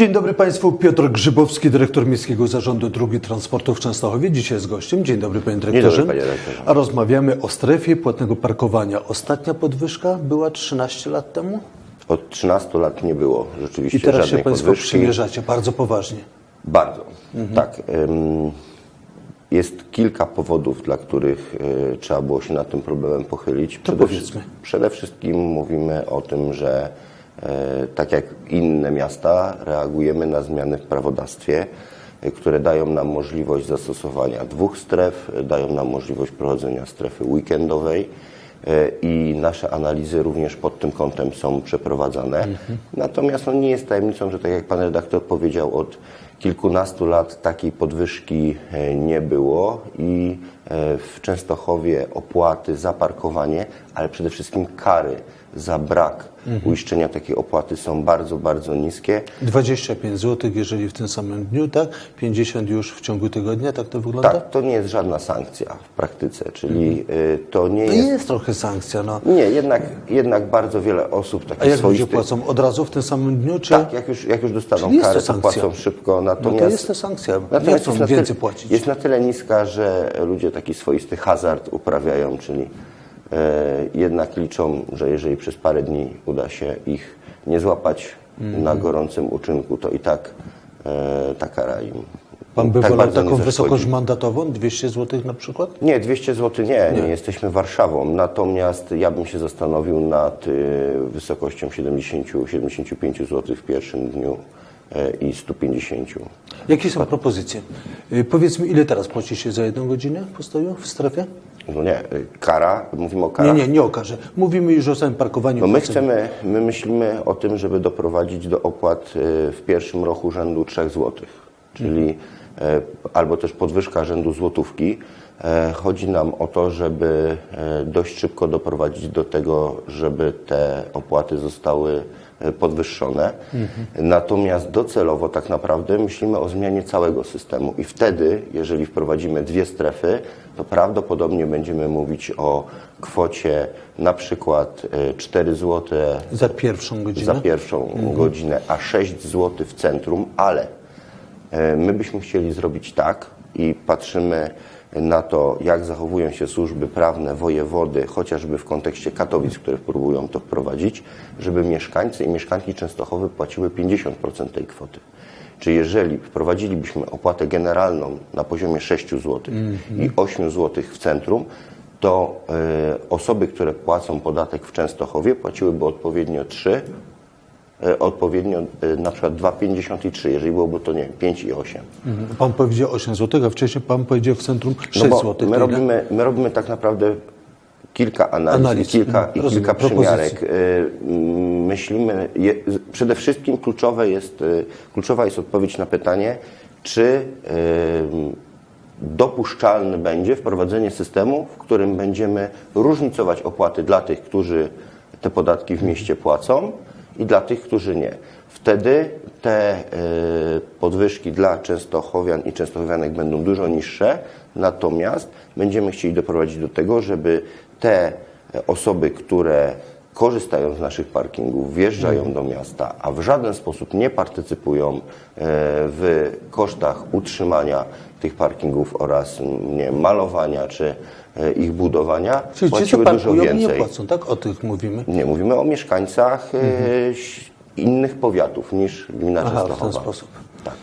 Dzień dobry Państwu, Piotr Grzybowski, dyrektor Miejskiego Zarządu Dróg Transportu w Częstochowie. Dzisiaj jest gościem. Dzień dobry Panie Dyrektorze. dobry, panie dyrektorze. A rozmawiamy o strefie płatnego parkowania. Ostatnia podwyżka była 13 lat temu Od 13 lat nie było rzeczywiście i teraz się żadnej Państwo podwyżki. przymierzacie bardzo poważnie. Bardzo, tak. ym, Jest kilka powodów, dla których y, trzeba było się nad tym problemem pochylić. Przede, powiedzmy. przede wszystkim mówimy o tym, że e, tak jak inne miasta, reagujemy na zmiany w prawodawstwie, y, które dają nam możliwość zastosowania dwóch stref, y, dają nam możliwość prowadzenia strefy weekendowej. e, I nasze analizy również pod tym kątem są przeprowadzane. Natomiast no, nie jest tajemnicą, że tak jak pan redaktor powiedział, od kilkunastu lat takiej podwyżki e, nie było i e, w Częstochowie opłaty za parkowanie, ale przede wszystkim kary za brak uiszczenia takiej opłaty są bardzo, bardzo niskie. 25 zł, jeżeli w tym samym dniu, tak? 50 już w ciągu tygodnia, tak to wygląda? Tak, to nie jest żadna sankcja w praktyce, czyli e, to nie No jest... jest trochę sankcja, no. Nie, jednak, jednak bardzo wiele osób A takich jak ludzie swoistych... płacą? Od razu w tym samym dniu, czy? Tak, jak już, jak już dostaną jest to karę, to sankcja. płacą szybko. Natomiast, No to jest to sankcja. Nie chcą więcej płacić. Jest na tyle niska, że ludzie taki swoisty hazard uprawiają, czyli jednak liczą, że jeżeli przez parę dni uda się ich nie złapać Mhm. na gorącym uczynku, to i tak e, ta kara im Pan by tak wolał nie taką wysokość mandatową, 200 zł na przykład? Nie, 200 zł nie, nie, jesteśmy Warszawą. Natomiast ja bym się zastanowił nad y, wysokością 70-75 zł w pierwszym dniu i 150. Jakie są propozycje? Y, Powiedzmy, ile teraz płaci się za jedną godzinę postoju w strefie? No nie, y, kara, mówimy o Nie, karach. nie, nie okaże. Mówimy już o samym parkowaniu. No my chcemy, my myślimy o tym, żeby doprowadzić do opłat y, w pierwszym roku rzędu 3 zł, czyli e, albo też podwyżka rzędu złotówki. Chodzi nam o to, żeby dość szybko doprowadzić do tego, żeby te opłaty zostały e, podwyższone. Natomiast docelowo tak naprawdę myślimy o zmianie całego systemu i wtedy, jeżeli wprowadzimy dwie strefy, to prawdopodobnie będziemy mówić o kwocie na przykład e, 4 zł Za pierwszą godzinę? za pierwszą godzinę, a 6 zł w centrum, ale e, my byśmy chcieli zrobić tak i patrzymy na to, jak zachowują się służby prawne, wojewody, chociażby w kontekście Katowic, które próbują to wprowadzić, żeby mieszkańcy i mieszkanki Częstochowy płaciły 50% tej kwoty. Czy jeżeli wprowadzilibyśmy opłatę generalną na poziomie 6 zł i 8 zł w centrum, to e, osoby, które płacą podatek w Częstochowie płaciłyby odpowiednio 3, e, odpowiednio e, na przykład 2,50 i 3, jeżeli byłoby to nie wiem, 5 i 8. Mhm. Pan powiedział 8 zł, a wcześniej pan powiedział w centrum 6 No zł. my, robimy, my robimy tak naprawdę kilka analiz, Analiz, i kilka, mhm, i rozumiem, kilka propozycji. przymiarek. Y, mm, Myślimy, je, przede wszystkim kluczowe jest, kluczowa jest odpowiedź na pytanie, czy y, dopuszczalne będzie wprowadzenie systemu, w którym będziemy różnicować opłaty dla tych, którzy te podatki w mieście płacą i dla tych, którzy nie. Wtedy te y, podwyżki dla Częstochowian i Częstochowianek będą dużo niższe, natomiast będziemy chcieli doprowadzić do tego, żeby te osoby, które korzystają z naszych parkingów, wjeżdżają do miasta, a w żaden sposób nie partycypują e, w kosztach utrzymania tych parkingów oraz nie, malowania czy e, ich budowania, Czyli ci, co dużo parkują, nie więcej. płacą, tak? O tych mówimy. Nie, mówimy o mieszkańcach e, ś- innych powiatów niż gmina Aha, w ten Częstochowa. sposób. Tak.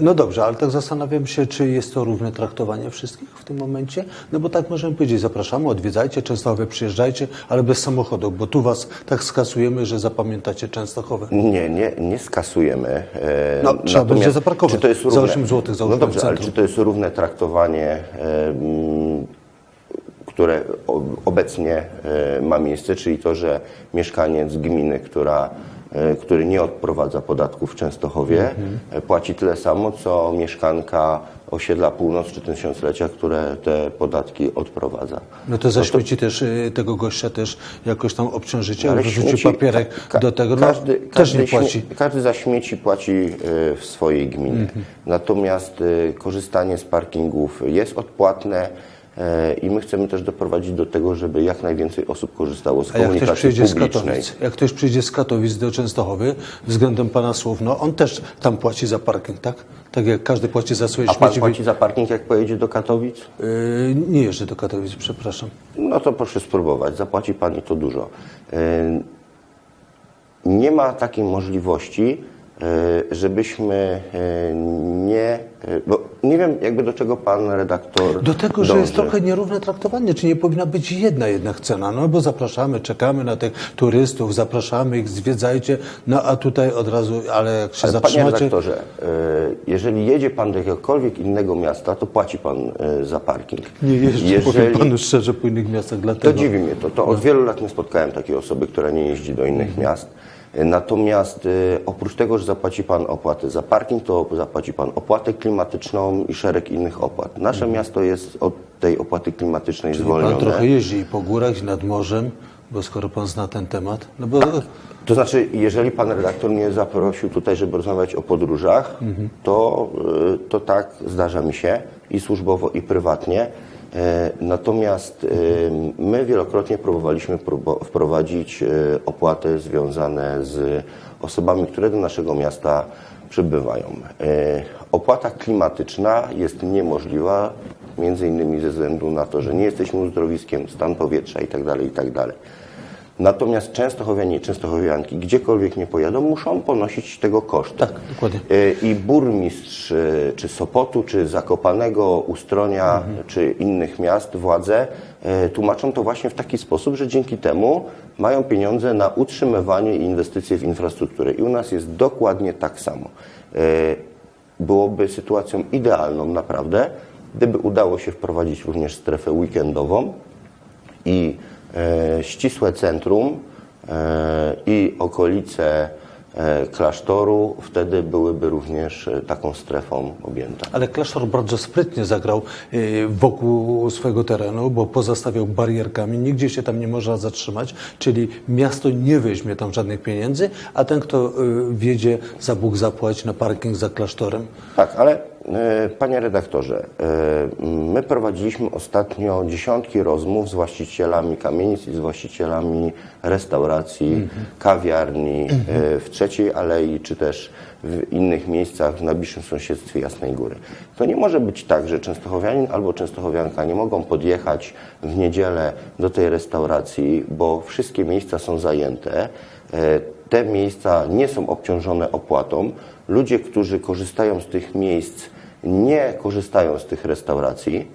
No dobrze, ale tak zastanawiam się, czy jest to równe traktowanie wszystkich w tym momencie? No bo tak możemy powiedzieć, zapraszamy, odwiedzajcie Częstochowę, przyjeżdżajcie, ale bez samochodów, bo tu was tak skasujemy, że zapamiętacie Częstochowę. Nie, nie, nie skasujemy. e, No, trzeba będzie zaparkować czy to jest za równe, 8 złotych, No załóżmy, w dobrze, ale czy to jest równe traktowanie, e, które obecnie e, ma miejsce, czyli to, że mieszkaniec gminy, która, który nie odprowadza podatków w Częstochowie, Mhm. e, płaci tyle samo, co mieszkanka osiedla Północ czy Tysiąclecia, które te podatki odprowadza. No to za śmieci też y, tego gościa też jakoś tam obciążycie, Ale wyrzucił śmieci- papierek ka- do tego, no każdy, też każdy nie płaci. Każdy za śmieci płaci w swojej gminie. Mhm. Natomiast korzystanie z parkingów jest odpłatne. E, i my chcemy też doprowadzić do tego, żeby jak najwięcej osób korzystało z A jak komunikacji z publicznej. Katowic, jak ktoś przyjdzie z Katowic do Częstochowy, względem pana słów, no on też tam płaci za parking, tak? Tak jak każdy płaci za swoje A pan śmieci. płaci za parking, jak pojedzie do Katowic? Yy, nie jeżdżę do Katowic, przepraszam. No to proszę spróbować, zapłaci Pan i to dużo. Yy, Nie ma takiej możliwości, yy, żebyśmy yy, nie. yy, Bo nie wiem, jakby do czego Pan redaktor. Do tego, że jest dąży. trochę nierówne traktowanie, czy nie powinna być jedna jednak cena, no bo zapraszamy, czekamy na tych turystów, zapraszamy ich, zwiedzajcie, no a tutaj od razu, ale jak się Ale Panie zatrzymacie... redaktorze, yy, jeżeli jedzie Pan do jakiegokolwiek innego miasta, to płaci Pan yy, za parking. Nie jeżdżę, jeżeli... powiem panu szczerze, po innych miastach, To dlatego... dziwi mnie to. To od wielu lat nie spotkałem takiej osoby, która nie jeździ do innych Mhm. miast. Natomiast y, oprócz tego, że zapłaci Pan opłatę za parking, to zapłaci Pan opłatę klimatyczną i szereg innych opłat. Nasze miasto jest od tej opłaty klimatycznej Mhm. Pan zwolnione. trochę jeździ po górach, i nad morzem, bo skoro pan zna ten temat, no bo... To znaczy, jeżeli Pan redaktor mnie zaprosił tutaj, żeby rozmawiać o podróżach, Mhm. to, y, to tak zdarza mi się i służbowo, i prywatnie. E, Natomiast y, my wielokrotnie próbowaliśmy próbo- wprowadzić y, opłaty związane z osobami, które do naszego miasta przybywają. E, Opłata klimatyczna jest niemożliwa, między innymi ze względu na to, że nie jesteśmy uzdrowiskiem, stan powietrza itd. itd. Natomiast Częstochowianie i Częstochowianki, gdziekolwiek nie pojadą, muszą ponosić tego koszty. Tak, dokładnie. E, I burmistrz e, czy Sopotu, czy Zakopanego, Ustronia, czy innych miast, władze e, tłumaczą to właśnie w taki sposób, że dzięki temu mają pieniądze na utrzymywanie i inwestycje w infrastrukturę. I u nas jest dokładnie tak samo. Byłoby sytuacją idealną naprawdę, gdyby udało się wprowadzić również strefę weekendową, i ścisłe centrum e, i okolice e, klasztoru wtedy byłyby również e, taką strefą objęte. Ale klasztor bardzo sprytnie zagrał wokół swojego terenu, bo pozastawiał barierkami, nigdzie się tam nie można zatrzymać, czyli miasto nie weźmie tam żadnych pieniędzy, a ten, kto wjedzie za Bóg zapłać na parking za klasztorem. Tak, ale e, panie redaktorze, e, my prowadziliśmy ostatnio dziesiątki rozmów z właścicielami kamienic i z właścicielami restauracji, kawiarni e, w Trzeciej Alei, czy też w innych miejscach w najbliższym sąsiedztwie Jasnej Góry. To nie może być tak, że Częstochowianin albo Częstochowianka nie mogą podjechać w niedzielę do tej restauracji, bo wszystkie miejsca są zajęte. E, Te miejsca nie są obciążone opłatą. Ludzie, którzy korzystają z tych miejsc, nie korzystają z tych restauracji.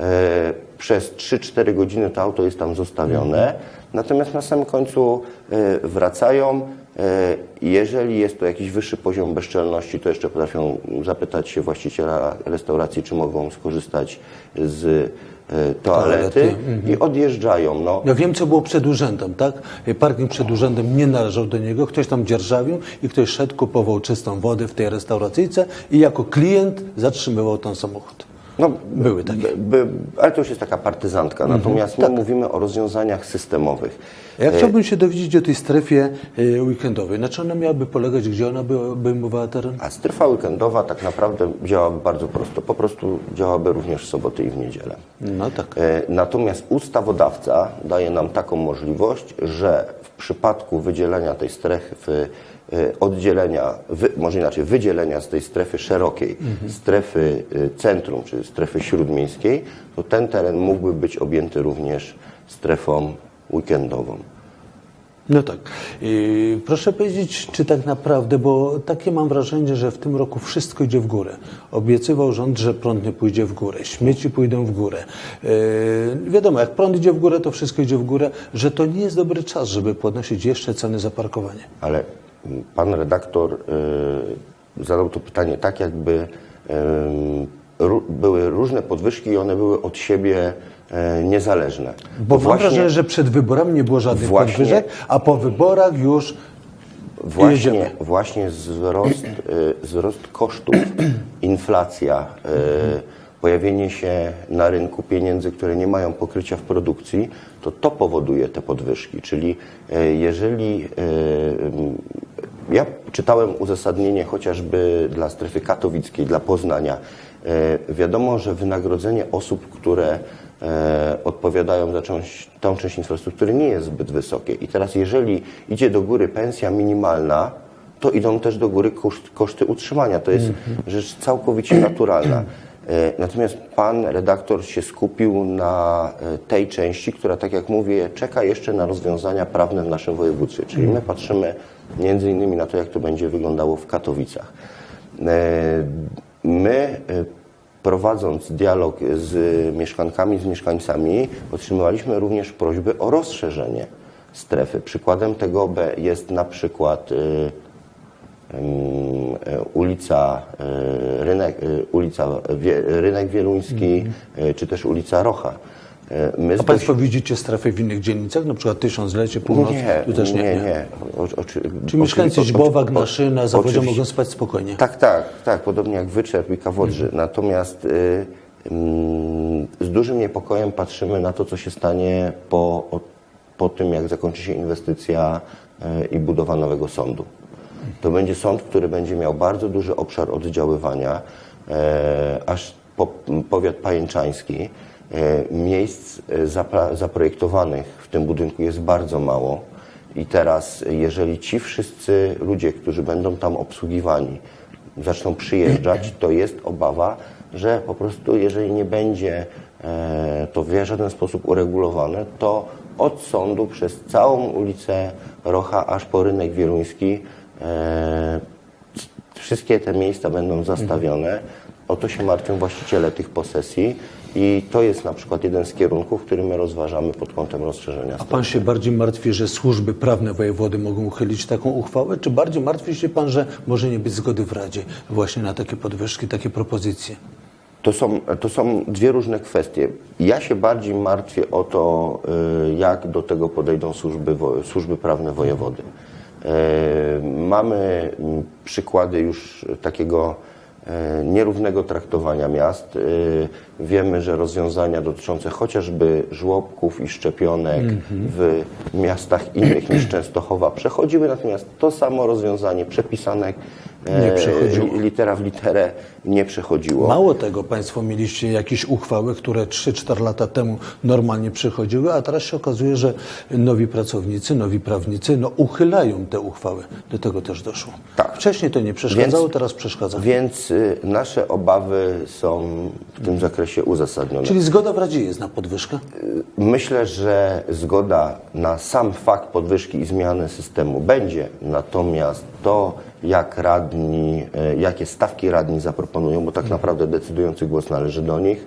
E, Przez 3-4 godziny to auto jest tam zostawione, natomiast na samym końcu e, wracają. E, Jeżeli jest to jakiś wyższy poziom bezczelności, to jeszcze potrafią zapytać się właściciela restauracji, czy mogą skorzystać z e, toalety Toalety, i odjeżdżają. No, Ja wiem, co było przed urzędem, tak? Parking przed urzędem nie należał do niego, ktoś tam dzierżawił i ktoś szedł, kupował czystą wodę w tej restauracyjce i jako klient zatrzymywał ten samochód. No, Były takie. Mhm. By, ale to już jest taka partyzantka. Natomiast Tak. my mówimy o rozwiązaniach systemowych. Ja chciałbym się dowiedzieć o tej strefie y, weekendowej. Na czym ona miałaby polegać, gdzie ona by obejmowała teren? A strefa weekendowa tak naprawdę działaby bardzo prosto. Po prostu działaby również w soboty i w niedzielę. No tak. E, Natomiast ustawodawca daje nam taką możliwość, że w przypadku wydzielenia tej strefy, e, oddzielenia, wy, może inaczej, wydzielenia z tej strefy szerokiej, strefy e, centrum czy strefy śródmiejskiej, to ten teren mógłby być objęty również strefą weekendową. No tak. Proszę powiedzieć, czy tak naprawdę, bo takie mam wrażenie, że w tym roku wszystko idzie w górę. Obiecywał rząd, że prąd nie pójdzie w górę, śmieci pójdą w górę. Yy, wiadomo, jak prąd idzie w górę, to wszystko idzie w górę, że to nie jest dobry czas, żeby podnosić jeszcze ceny za parkowanie. Ale pan redaktor y, zadał to pytanie tak, jakby y, były różne podwyżki i one były od siebie y, niezależne. Bo mam wrażenie, że przed wyborami nie było żadnych Właśnie- podwyżek, a po wyborach już Właśnie, jedziemy. właśnie wzrost, wzrost kosztów, inflacja, pojawienie się na rynku pieniędzy, które nie mają pokrycia w produkcji, to to powoduje te podwyżki. Czyli jeżeli ja czytałem uzasadnienie chociażby dla strefy katowickiej, dla Poznania, y, wiadomo, że wynagrodzenie osób, które e, odpowiadają za część, tą część infrastruktury nie jest zbyt wysokie. I teraz jeżeli idzie do góry pensja minimalna, to idą też do góry koszt, koszty utrzymania. To jest rzecz całkowicie naturalna. E, Natomiast pan redaktor się skupił na e, tej części, która, tak jak mówię, czeka jeszcze na rozwiązania prawne w naszym województwie. Czyli my patrzymy między innymi na to, jak to będzie wyglądało w Katowicach. E, My, e, prowadząc dialog z mieszkankami, z mieszkańcami, otrzymywaliśmy również prośby o rozszerzenie strefy. Przykładem tego jest na przykład e, ulica Rynek, ulica Rynek Wieluński, e, czy też ulica Rocha. E, My A dość- Państwo widzicie strefy w innych dzielnicach, na przykład Tysiąclecie, Północ? nie, tu też nie. nie, nie. O, o, czy, Czy mieszkańcy oczywi- Źbowa, o- o- Gnaszyna, Zawodzia mogą spać spokojnie? Tak, tak, tak, podobnie jak Wyczerp i Kawodrzy. Natomiast y, mm, z dużym niepokojem patrzymy na to, co się stanie po, po tym, jak zakończy się inwestycja y, i budowa nowego sądu. To będzie sąd, który będzie miał bardzo duży obszar oddziaływania, e, aż po powiat pajęczański. E, miejsc e, zaprojektowanych w tym budynku jest bardzo mało. I teraz, jeżeli ci wszyscy ludzie, którzy będą tam obsługiwani, zaczną przyjeżdżać, to jest obawa, że po prostu, jeżeli nie będzie e, to w żaden sposób uregulowane, to od sądu przez całą ulicę Rocha aż po rynek wieluński wszystkie te miejsca będą zastawione. O to się martwią właściciele tych posesji i to jest na przykład jeden z kierunków, który my rozważamy pod kątem rozszerzenia A Pan się bardziej martwi, że służby prawne wojewody mogą uchylić taką uchwałę, czy bardziej martwi się Pan, że może nie być zgody w Radzie właśnie na takie podwyżki, takie propozycje? To są, to są dwie różne kwestie. Ja się bardziej martwię o to, y, jak do tego podejdą służby, służby prawne wojewody. Y, Mamy mm, przykłady już takiego nierównego traktowania miast. Wiemy, że rozwiązania dotyczące chociażby żłobków i szczepionek w miastach innych niż Częstochowa przechodziły, natomiast to samo rozwiązanie przepisanek Nie e, przechodziło. li- litera w literę nie przechodziło. Mało tego, Państwo mieliście jakieś uchwały, które 3-4 lata temu normalnie przechodziły, a teraz się okazuje, że nowi pracownicy, nowi prawnicy no, uchylają te uchwały. Do tego też doszło. Tak. Wcześniej to nie przeszkadzało, Więc- teraz przeszkadza. Więc y, nasze obawy są w tym zakresie uzasadnione. Czyli zgoda w Radzie jest na podwyżkę? Myślę, że zgoda na sam fakt podwyżki i zmiany systemu będzie, natomiast to, jak radni, y, jakie stawki radni zaproponują, bo tak naprawdę decydujący głos należy do nich,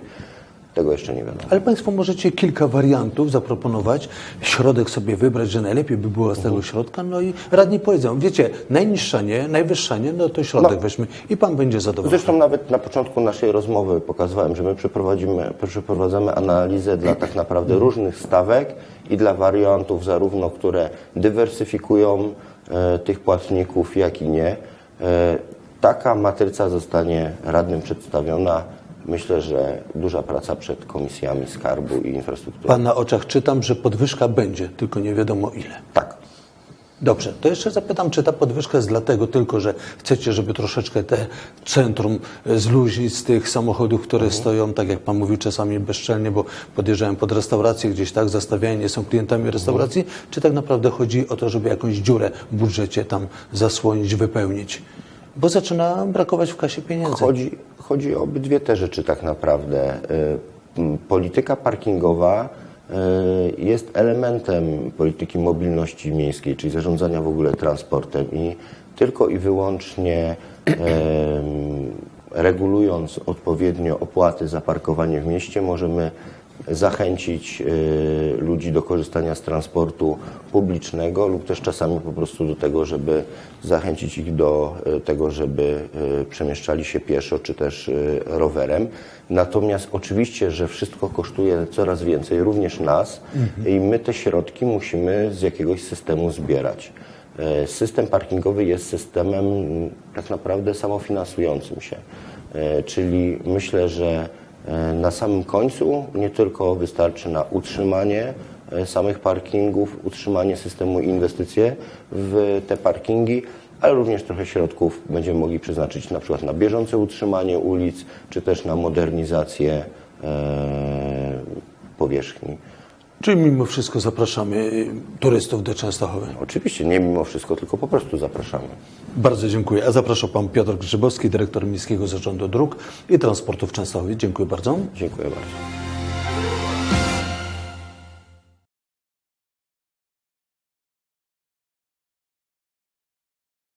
tego jeszcze nie wiadomo. Ale Państwo możecie kilka wariantów zaproponować, środek sobie wybrać, że najlepiej by było z tego środka, no i radni powiedzą, wiecie, najniższa nie, najwyższa nie, no to środek No. weźmy i Pan będzie zadowolony. Zresztą nawet na początku naszej rozmowy pokazywałem, że my przeprowadzimy, przeprowadzamy analizę dla tak naprawdę różnych stawek i dla wariantów zarówno, które dywersyfikują e, tych płatników, jak i nie. E, taka matryca zostanie radnym przedstawiona. Myślę, że duża praca przed komisjami skarbu i infrastruktury. Pan na oczach czytam, że podwyżka będzie, tylko nie wiadomo ile. Tak. Dobrze, to jeszcze zapytam, czy ta podwyżka jest dlatego tylko, że chcecie, żeby troszeczkę te centrum zluźnić z tych samochodów, które stoją, tak jak Pan mówił, czasami bezczelnie, bo podjeżdżają pod restaurację gdzieś tak, zastawiają, nie są klientami restauracji, czy tak naprawdę chodzi o to, żeby jakąś dziurę w budżecie tam zasłonić, wypełnić? Bo zaczyna brakować w kasie pieniędzy. Chodzi, chodzi o obydwie te rzeczy tak naprawdę. Y, Polityka parkingowa y, jest elementem polityki mobilności miejskiej, czyli zarządzania w ogóle transportem i tylko i wyłącznie regulując odpowiednio opłaty za parkowanie w mieście możemy zachęcić y, ludzi do korzystania z transportu publicznego lub też czasami po prostu do tego, żeby zachęcić ich do y, tego, żeby y, przemieszczali się pieszo czy też rowerem. Natomiast oczywiście, że wszystko kosztuje coraz więcej, również nas i my te środki musimy z jakiegoś systemu zbierać. System parkingowy jest systemem mm, tak naprawdę samofinansującym się. Czyli myślę, że na samym końcu nie tylko wystarczy na utrzymanie e, samych parkingów, utrzymanie systemu inwestycje w te parkingi, ale również trochę środków będziemy mogli przeznaczyć na przykład na bieżące utrzymanie ulic, czy też na modernizację e, powierzchni. Czyli mimo wszystko zapraszamy y, turystów do Częstochowy. Oczywiście nie mimo wszystko, tylko po prostu zapraszamy. Bardzo dziękuję. A zapraszam pan Piotr Grzybowski, dyrektor Miejskiego Zarządu Dróg i Transportu w Częstochowie. Dziękuję bardzo. Dziękuję bardzo.